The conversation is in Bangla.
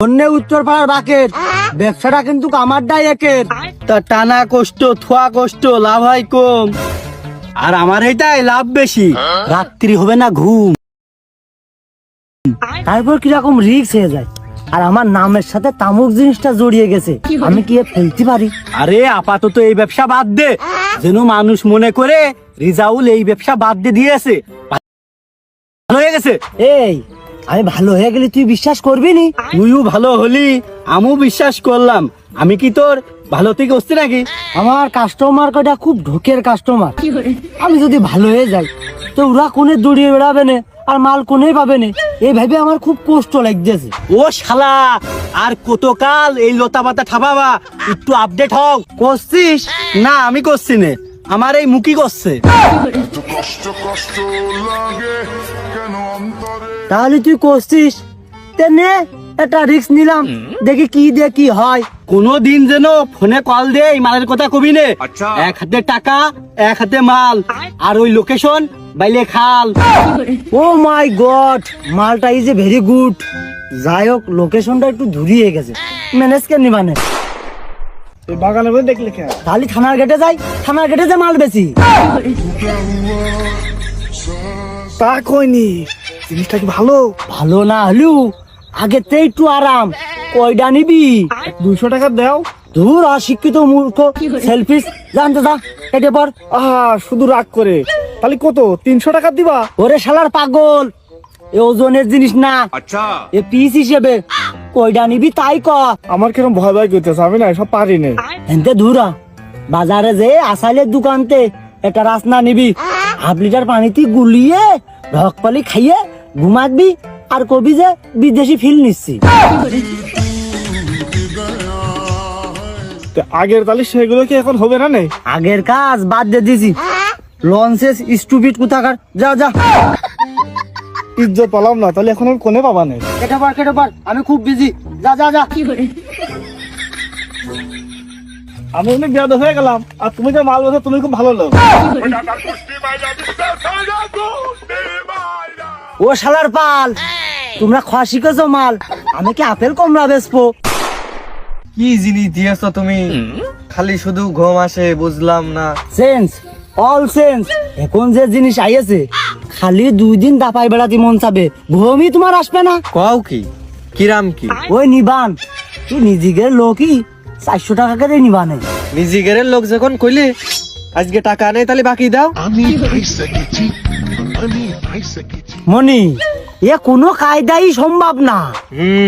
অন্য উত্তর পাড়ার বাকের। ব্যবসাটা কিন্তু আমারটাই একের। তা টানা কষ্ট, থোয়া কষ্ট, লাভ হয় কম। আর আমার এইটাই লাভ বেশি। রাত্রি হবে না ঘুম। তারপর কীরকম রিক্স হয়ে যায়। আর আমার নামের সাথে তামুক জিনিসটা জড়িয়ে গেছে। আমি কি ফেলতে পারি? আরে, আপাতত এই ব্যবসা বাদ দে। যেন মানুষ মনে করে রিজাউল এই ব্যবসা বাদ দিয়ে দিয়েছে। ভালো হয়ে গেছে। এই আমি ভালো হয়ে গেলে তুই বিশ্বাস করবি নি? তুইও ভালো হলি আমিও বিশ্বাস করলাম। আমি কি তোর ভালো থেকে হচ্ছে নাকি? আমার কাস্টমার কটা খুব ঢোকের কাস্টমার আমি যদি ভালো হয়ে যাই তো ওরা কোনে দৌড়িয়ে বেড়াবে না? আর মাল কোনে পাবে না? এই ভেবে আমার খুব কষ্ট লাগতেছে। ও শালা আর কতকাল এই লতা পাতা ঠাপাবা? একটু আপডেট হও। করছিস? না আমি করছি না। আমার এই মুখই করছে। কষ্ট কষ্ট লাগে। তাহলে তুই করছিস? তেনে একটা রিস্ক নিলাম। দেখি কি দিয়ে কি হয়। কোনো দিন যেন ফোনে কল দে এই মালের কথা কবি নে। আচ্ছা। এক হাতে টাকা এক হাতে মাল। আর ওই লোকেশন বাইলে খাল। ও মাই গড মালটা ইজ এ ভেরি গুড যাই হোক লোকেশনটা একটু দূরিয়ে গেছে। ম্যানেজ কে নিবানে বাগানের মধ্যে দেখলে কে? তাহলে থানার গেটে যাই থানার গেটে যে মাল বেশি। তা কইনি। জিনিসটা কি ভালো? ভালো না হলেও আগেতে একটু আরাম। কয়টা নিবি? দুশো টাকা দাও। দূর অশিক্ষিত মূর্খ। সেলফিস। জানতে যা কেটে পর আহা শুধু রাগ করে। তাহলে কত? তিনশো টাকা দিবা? ওরে শালার পাগল। এ ওজনের জিনিস না। আচ্ছা। এ পিস হিসেবে। কয়টা নিবি তাই ক। আমার কিরম ভয় ভয় করতেছে আমি না সব পারি না হেনতে ধুরা। বাজারে যে আসাইলের দোকানতে একটা রাসনা নিবি। হাফ লিটার পানিতে গুলিয়ে ঢক পালি খাইয়ে ঘুমাবি আর কবি যে বিদেশি ফিল নিচ্ছি তো আগের তাহলে সেগুলো কি এখন হবে না নে আগের কাজ বাদ দিয়ে দিছি লঞ্চেস স্টুপিড কোথাকার যা যা ইজ্জত পালাম না তাহলে এখন আমি কোনে পাবা নেই কেটে পার কেটে পার আমি খুব বিজি যা যা যা আমি অনেক বেয়াদ হয়ে গেলাম আর তুমি যে মাল বলছো তুমি খুব ভালো লোক ও শালার পাল তোমরা খাওয়া শিখেছো মাল আমি কি আপেল কমলা বেচবো? কি জিনিস দিয়েছ তুমি? খালি শুধু ঘুম আসে বুঝলাম না। সেন্স অল সেন্স এখন যে জিনিস আইয়েছে খালি দুই দিন দাপাই বেড়াতে মন চাবে ঘুমই তোমার আসবে না। কও কি? কিরাম কি? ওই নিবান তুই নিজেদের লোকই চারশো টাকা করে নিবানে। নিজেদের লোক যখন কইলে আজকে টাকা নেই তাহলে বাকি দাও। মনি এ কোনো কায়দাই সম্ভব না। হুম।